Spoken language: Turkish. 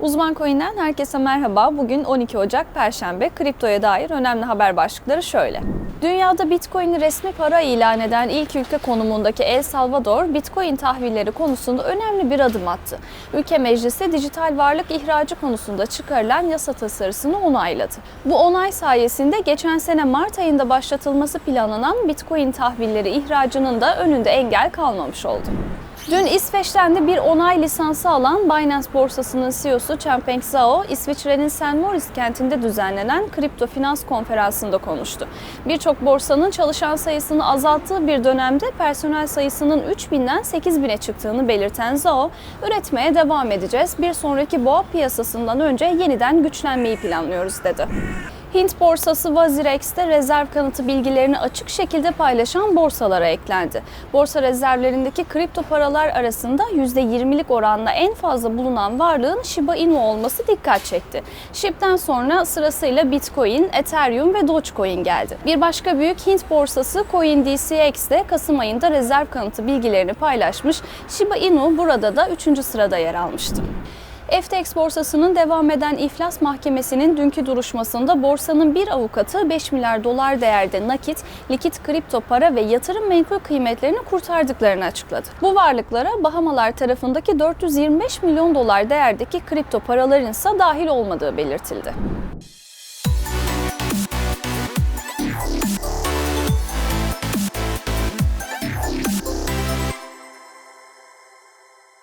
Uzman Coin'den herkese merhaba. Bugün 12 Ocak Perşembe. Kriptoya dair önemli haber başlıkları şöyle. Dünyada Bitcoin'i resmi para ilan eden ilk ülke konumundaki El Salvador, Bitcoin tahvilleri konusunda önemli bir adım attı. Ülke meclisi dijital varlık ihracı konusunda çıkarılan yasa tasarısını onayladı. Bu onay sayesinde geçen sene Mart ayında başlatılması planlanan Bitcoin tahvilleri ihracının da önünde engel kalmamış oldu. Dün İsveç'ten de bir onay lisansı alan Binance borsasının CEO'su Changpeng Zhao, İsviçre'nin St. Moritz kentinde düzenlenen kripto finans konferansında konuştu. Birçok borsanın çalışan sayısını azalttığı bir dönemde personel sayısının 3000'den 8000'e çıktığını belirten Zhao, üretmeye devam edeceğiz. Bir sonraki boğa piyasasından önce yeniden güçlenmeyi planlıyoruz dedi. Hint borsası Vazirex'te rezerv kanıtı bilgilerini açık şekilde paylaşan borsalara eklendi. Borsa rezervlerindeki kripto paralar arasında %20'lik oranla en fazla bulunan varlığın Shiba Inu olması dikkat çekti. SHIB'den sonra sırasıyla Bitcoin, Ethereum ve Dogecoin geldi. Bir başka büyük Hint borsası CoinDCX de Kasım ayında rezerv kanıtı bilgilerini paylaşmış. Shiba Inu burada da 3. sırada yer almıştı. FTX borsasının devam eden iflas mahkemesinin dünkü duruşmasında borsanın bir avukatı 5 milyar dolar değerde nakit, likit kripto para ve yatırım menkul kıymetlerini kurtardıklarını açıkladı. Bu varlıklara Bahamalar tarafındaki 425 milyon dolar değerdeki kripto paraların ise dahil olmadığı belirtildi.